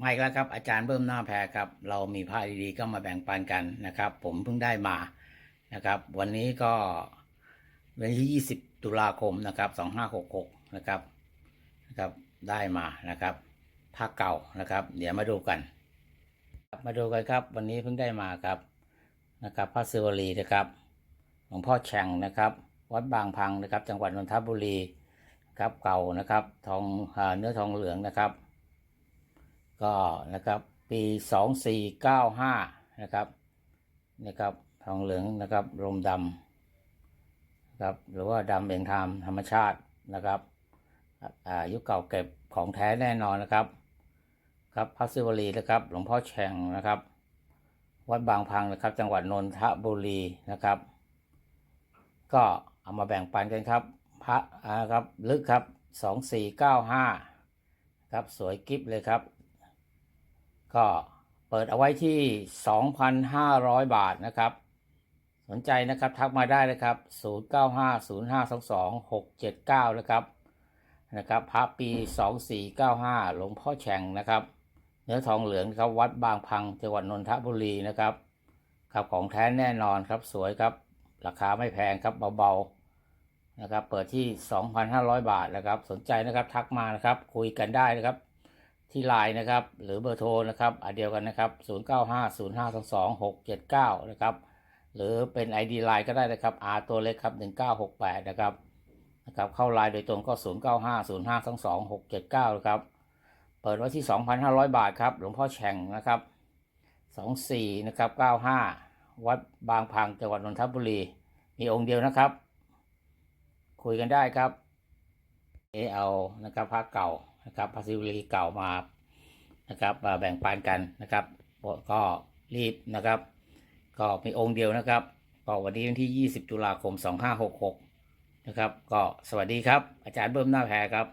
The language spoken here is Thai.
มาอีกแล้วครับอาจารย์เบิ้มหน้าแพรครับ เรามีผ้าดีๆก็มาแบ่งปันกันนะครับ ผมเพิ่งได้มานะครับ วันนี้ก็วันที่ 20 ตุลาคมนะครับ2566นะครับนะครับได้มานะครับผ้าเก่านะครับ เดี๋ยวมาดูกัน มาดูกันครับ วันนี้เพิ่งได้มาครับนะครับพระศิวลีนะครับหลวงพ่อแฉ่งนะครับ วัดบางพังนะครับ จังหวัดนนทบุรีครับเก่านะครับ ทองอเนื้อทองเหลืองนะครับ ก็นะครับปีสองสี่เก้าห้านะครับนะครับทองเหลืองนะครับลมดำนะครับหรือว่าดำเองทามธรรมชาตินะครับอายุเก่าเก็บของแท้แน่นอนนะครับ ครับพระศิวลีนะครับ หลวงพ่อแฉ่งนะครับ วัดบางพังนะครับ จังหวัดนนทบุรีนะครับ ก็เอามาแบ่งปันกันครับ พระอ่าครับลึกครับสองสี่เก้าห้าครับสวยกิฟเลยครับ ก็เปิดเอาไว้ที่ 2,500 บาทนะครับ สนใจนะครับทักมาได้นะครับ 0950522679 นะครับนะครับพระปี 2495 หลวงพ่อแฉ่งนะครับ เนื้อทองเหลืองครับวัดบางพังจังหวัดนนทบุรีนะครับครับของแท้แน่นอนครับสวยครับ ราคาไม่แพงครับเบาๆนะครับ เปิดที่ 2,500 บาทนะครับ สนใจนะครับทักมานะครับ คุยกันได้นะครับ ที่ไลน์นะครับ หรือเบอร์โทรนะครับอันเดียวกันนะครับ 0950522679 นะครับ หรือเป็น ID ไลน์ก็ได้นะครับ R ตัวเล็กครับ 1968 นะครับนะครับเข้าไลน์โดยตรงก็ 0950522679 นะครับ เปิดไว้ที่ 2,500 บาทครับ หลวงพ่อแฉ่งนะครับ 24 นะครับ 95 วัดบางพังจังหวัดนนทบุรี มีองค์เดียวนะครับ คุยกันได้ครับ เอเอานะครับพระเก่า นะครับภาษีบุรีเก่ามานะครับมาแบ่งปันกันนะครับ ก็รีบนะครับ ก็มีองค์เดียวนะครับ ก็วันนี้วันที่ 20 ตุลาคม 2566 นะครับ ก็สวัสดีครับ อาจารย์เบิ้มหน้าแพรครับ